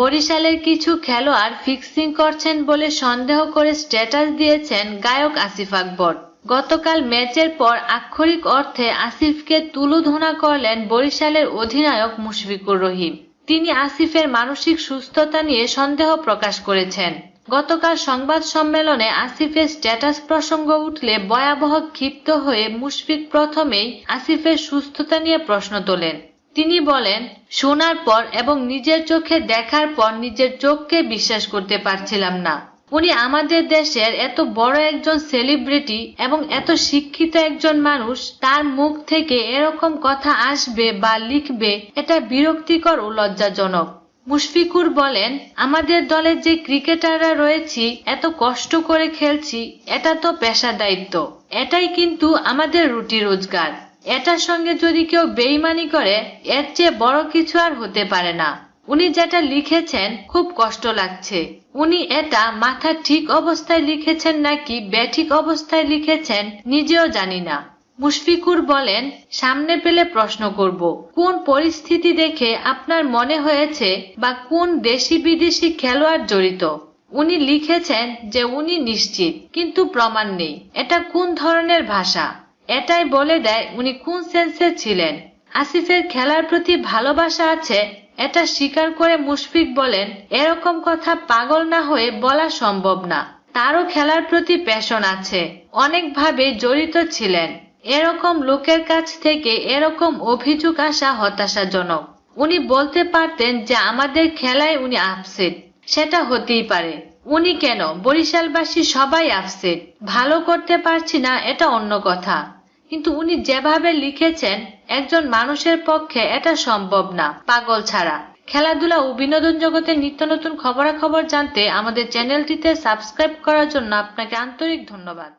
বরিশালের কিছু খেলোয়াড় ফিক্সিং করছেন বলে সন্দেহ করে স্ট্যাটাস দিয়েছেন গায়ক আসিফ আকবর। গতকাল ম্যাচের পর আক্ষরিক অর্থে আসিফকে তুলোধনা করলেন বরিশালের অধিনায়ক মুশফিকুর রহিম। তিনি আসিফের মানসিক সুস্থতা নিয়ে সন্দেহ প্রকাশ করেছেন। গতকাল সংবাদ সম্মেলনে আসিফের স্ট্যাটাস প্রসঙ্গ উঠলে ভয়াবহ ক্ষিপ্ত হয়ে মুশফিক প্রথমেই আসিফের সুস্থতা নিয়ে প্রশ্ন তোলেন। তিনি বলেন, শোনার পর এবং নিজের চোখে দেখার পর নিজের চোখকে বিশ্বাস করতে পারছিলাম না। উনি আমাদের দেশের এত বড় একজন সেলিব্রিটি এবং এত শিক্ষিত একজন মানুষ, তার মুখ থেকে এরকম কথা আসবে বা লিখবে, এটা বিরক্তিকর ও লজ্জাজনক। মুশফিকুর বলেন, আমাদের দলের যে ক্রিকেটাররা রয়েছি, এত কষ্ট করে খেলছি, এটা তো পেশা দায়িত্ব এটাই কিন্তু আমাদের রুটি রোজগার। এটার সঙ্গে যদি কেউ বেইমানি করে, এর চেয়ে বড় কিছু আর হতে পারে না। উনি যেটা লিখেছেন, খুব কষ্ট লাগছে। উনি এটা মাথা ঠিক অবস্থায় লিখেছেন নাকি ব্যাঠিক অবস্থায় লিখেছেন, নিজেও জানি না। মুশফিকুর বলেন, সামনে পেলে প্রশ্ন করব, কোন পরিস্থিতি দেখে আপনার মনে হয়েছে বা কোন দেশি বিদেশি খেলোয়াড় জড়িত? উনি লিখেছেন যে উনি নিশ্চিত, কিন্তু প্রমাণ নেই। এটা কোন ধরনের ভাষা? এটাই বলে দেয় উনি কোন সেন্সে ছিলেন। আসিফের খেলার প্রতি ভালোবাসা আছে, এটা স্বীকার করে মুশফিক বলেন, এরকম কথা পাগল না হয়ে বলা সম্ভব না। তারও খেলার প্রতি প্যাশন আছে, অনেকভাবে জড়িত ছিলেন। এরকম লোকের কাছ থেকে এরকম অভিযোগ আসা হতাশাজনক। উনি বলতে পারতেন যে আমাদের খেলায় উনি আপসেট, সেটা হতেই পারে। উনি কেন, বরিশালবাসী সবাই আপসেট, ভালো করতে পারছি না, এটা অন্য কথা। কিন্তু উনি যেভাবে লিখেছেন, একজন মানুষের পক্ষে এটা সম্ভব না, পাগল ছাড়া। খেলাধুলা ও বিনোদন জগতের নিত্য নতুন খবরাখবর জানতে আমাদের চ্যানেলটিতে সাবস্ক্রাইব করার জন্য আপনাকে আন্তরিক ধন্যবাদ।